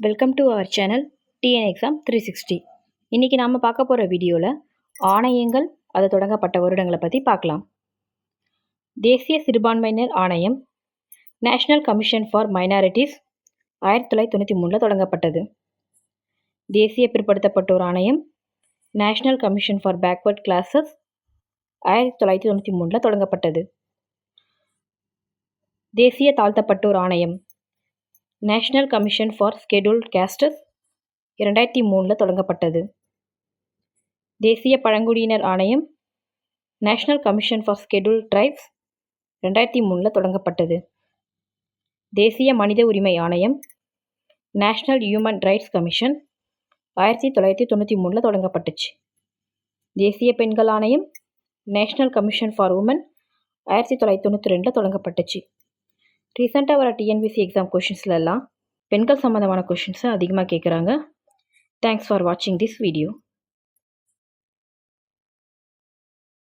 Welcome to our channel TN exam three sixty இன்றைக்கி நாம் பார்க்க போகிற வீடியோவில் ஆணையங்கள் அது தொடங்கப்பட்ட வருடங்களை பற்றி பார்க்கலாம். தேசிய சிறுபான்மையினர் ஆணையம் நேஷ்னல் கமிஷன் ஃபார் மைனாரிட்டிஸ் ஆயிரத்தி தொள்ளாயிரத்தி தொண்ணூற்றி மூணில் தொடங்கப்பட்டது. தேசிய பிற்படுத்தப்பட்டோர் ஆணையம் national commission for backward classes ஆயிரத்தி தொள்ளாயிரத்தி தொண்ணூற்றி மூணில் தொடங்கப்பட்டது. தேசிய தாழ்த்தப்பட்டோர் ஆணையம் national commission for scheduled castes இரண்டாயிரத்தி மூணில் தொடங்கப்பட்டது. தேசிய பழங்குடியினர் ஆணையம் national commission for schedule tribes ரெண்டாயிரத்தி மூணில் தொடங்கப்பட்டது. தேசிய மனித உரிமை ஆணையம் நேஷ்னல் ஹியூமன் ரைட்ஸ் கமிஷன் ஆயிரத்தி தொள்ளாயிரத்தி தொண்ணூற்றி மூணில் தொடங்கப்பட்டுச்சு. தேசிய பெண்கள் ஆணையம் நேஷ்னல் கமிஷன் ஃபார் உமன் ஆயிரத்தி தொள்ளாயிரத்தி தொண்ணூற்றி ரெண்டில் தொடங்கப்பட்டுச்சு. ரீசெண்டாக வர டிஎன்பிசி எக்ஸாம் கொஷின்ஸ்லலாம் பெண்கள் சம்மந்தமான கொஷின்ஸை அதிகமாக கேட்குறாங்க தேங்க்ஸ் ஃபார் வாட்சிங் திஸ் வீடியோ